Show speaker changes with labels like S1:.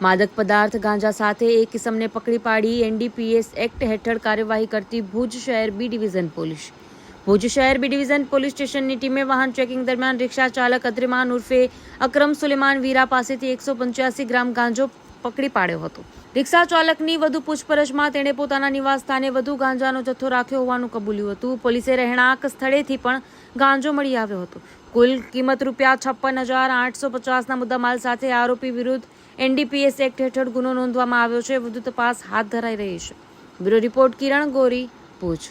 S1: માદક પદાર્થ ગાંજા સાથે એક કિસમને પકડી પાડી એનડીપીએસ એક્ટ હેઠળ કાર્યવાહી કરતી ભુજ શહેર બી ડિવિઝન પોલીસ. ભુજ શહેર બી ડિવિઝન પોલીસ સ્ટેશનની ટીમે વાહન ચેકિંગ દરમિયાન રિક્ષા ચાલક અદ્રિમાન ઉર્ફે અક્રમ સુલેમાન વીરા પાસેથી એકસો પંચ્યાસી ગ્રામ ગાંજો પકડી પાડ્યો હતો. રિક્ષા ચાલકની વધુ પૂછપરછમાં તેણે પોતાના નિવાસ સ્થાને વધુ ગાંજાનો જથ્થો રાખ્યો હોવાનું કબૂલ્યું હતું. પોલીસે રહેણાંક સ્થળેથી પણ ગાંજો મળી આવ્યો હતો. કુલ કિંમત રૂપિયા છપ્પન હજાર આઠસો પચાસના મુદ્દામાલ સાથે આરોપી વિરુદ્ધ એનડીપીએસ એક્ટ હેઠળ ગુનો નોંધવામાં આવ્યો છે. વધુ તપાસ હાથ ધરાઈ રહી છે. બ્યુરો રિપોર્ટ કિરણ ગોરી ભુજ.